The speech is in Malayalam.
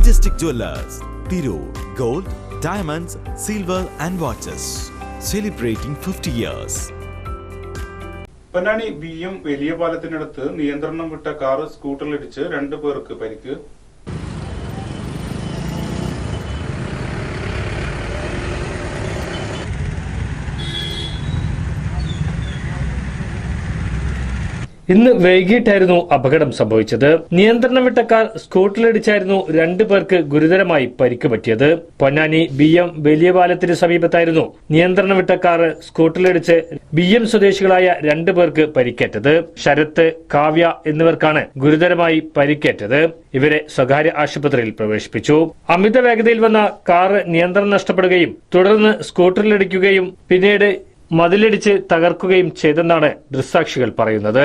Majestic Jewelers, Thiru, Gold, Diamonds, Silver and Watches. Celebrating 50 years. Ponnani B M വലിയ പാലത്തിനടുത്ത് നിയന്ത്രണം വിട്ട കാർ സ്കൂട്ടറിലിടിച്ച് രണ്ടു പേർക്ക് പരിക്ക് ഇന്ന് വൈകിട്ടായിരുന്നു അപകടം സംഭവിച്ചത്. നിയന്ത്രണം വിട്ട കാർ സ്കൂട്ടറിലിടിച്ചായിരുന്നു രണ്ടു പേർക്ക് ഗുരുതരമായി പരിക്ക് പറ്റിയത് പൊന്നാനി ബി എം വലിയ പാലത്തിന് സമീപത്തായിരുന്നു നിയന്ത്രണം വിട്ട കാർ സ്കൂട്ടറിലിടിച്ച് ബി എം സ്വദേശികളായ രണ്ടു പേർക്ക് പരിക്കേറ്റത്. ശരത്ത് കാവ്യ എന്നിവർക്കാണ് ഗുരുതരമായി പരിക്കേറ്റത്. ഇവരെ സ്വകാര്യ ആശുപത്രിയിൽ പ്രവേശിപ്പിച്ചു. അമിത വേഗതയിൽ വന്ന കാർ നിയന്ത്രണം നഷ്ടപ്പെടുകയും തുടർന്ന് സ്കൂട്ടറിലിടിക്കുകയും പിന്നീട് മതിലിടിച്ച് തകർക്കുകയും ചെയ്തെന്നാണ് ദൃക്സാക്ഷികൾ പറയുന്നത്.